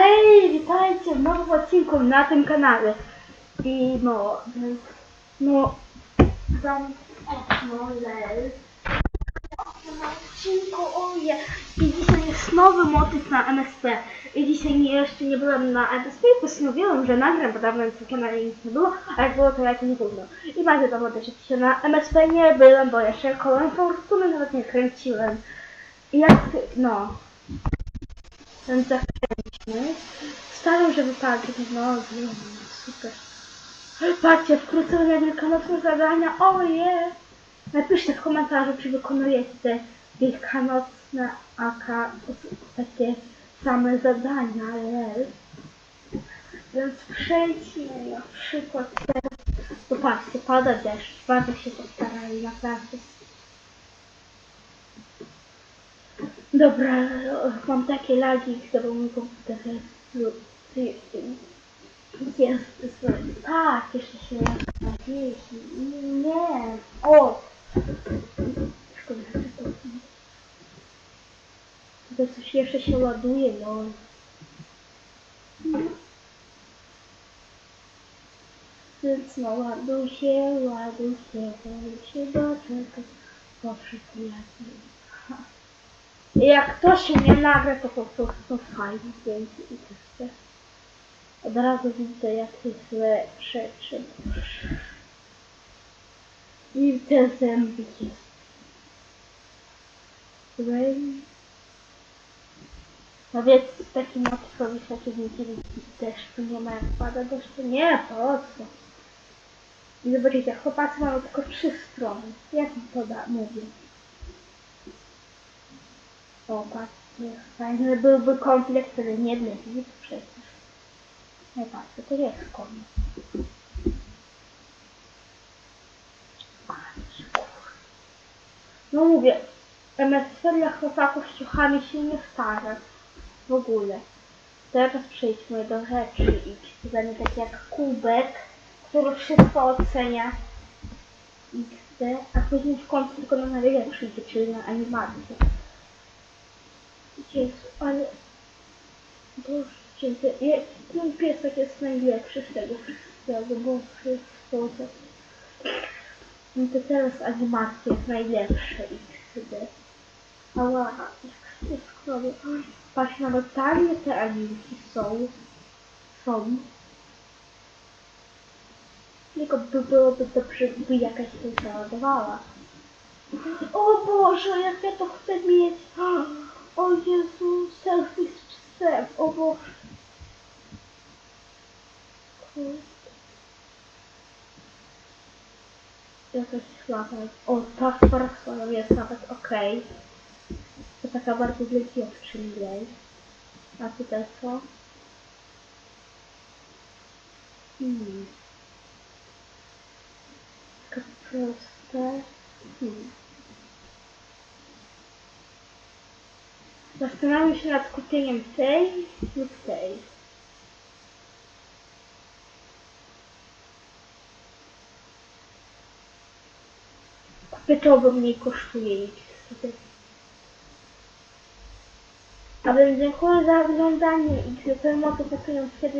Hej, witajcie w nowym odcinku na tym kanale. I no, no, tam, no. Na odcinku, oje. I dzisiaj jest nowy motyw na MSP. I dzisiaj nie, jeszcze nie byłem na MSP i postanowiłem, że nagram, bo dawno na tym kanale nic nie było, a jak było to jakoś gówno. I bardzo dawno też się na MSP nie byłem, bo jeszcze kołem fortuny nawet nie kręciłem. I jak, no, ten zakręćmy. Żeby tak, no, no, super. Patrzcie, wkrótce będzie wielkanocne zadania, oje! Napiszcie w komentarzu, czy wykonujecie wielkanocne AK, takie same zadania, lel. Więc przejdźmy na przykład teraz. Popatrzcie, pada deszcz, bardzo się postarali, naprawdę. Dobra, mam takie lagi, bo mój komputer jest... Tak, jeszcze się nawiesi. Nie. O! Szkoda, że to... To coś jeszcze się ładuje, no. Więc no, ładuj się, ładuj się, ładuj się, doczekaj. Poszedł jak jak to się nie nagra, to po prostu fajnie zdjęcie i tyle. Od razu widzę jakie złe rzeczy. I te zęby jest. Rain. No więc taki motyw robisz takie niedzieli deszczu nie ma jak pada deszczu. Nie, po co? I zobaczycie, chłopacy mają tylko trzy strony. Jak mi to da, mówię. O, patrzcie, fajny byłby kompleks, ale nie dla nic przecież. Nie patrzcie, to jest koniec. No mówię, MSC dla chłopaków z ciuchami się nie starza. W ogóle. Teraz przejdźmy do rzeczy i zadanie takie jak kubek, który wszystko ocenia XD, a później w końcu tylko na najlepszy idzie, czyli na animację. Jezu, ale... Boże, je- ten piesek jest najlepszy z tego wszystkiego, bo wszystko to... No to teraz animacja jest najlepsza XD. Ała, jak wszystko robię. Patrz, nawet tanie te animki są. Są. Tylko by byłoby dobrze, by jakaś się załadowała. O Boże, jak ja to chcę mieć! O Jezu, selfie z psem, o Boże. Jakaś słaba. O, ta słaba jest nawet okej. To taka bardzo dla dziewczyn. A tutaj co? Hmm. Taka proste. Hmm. Zastanawiam się nad kupieniem tej lub tej. Kupię to, bo mniej kosztuje sobie. A więc dziękuję za oglądanie i gdy ten motyw kiedy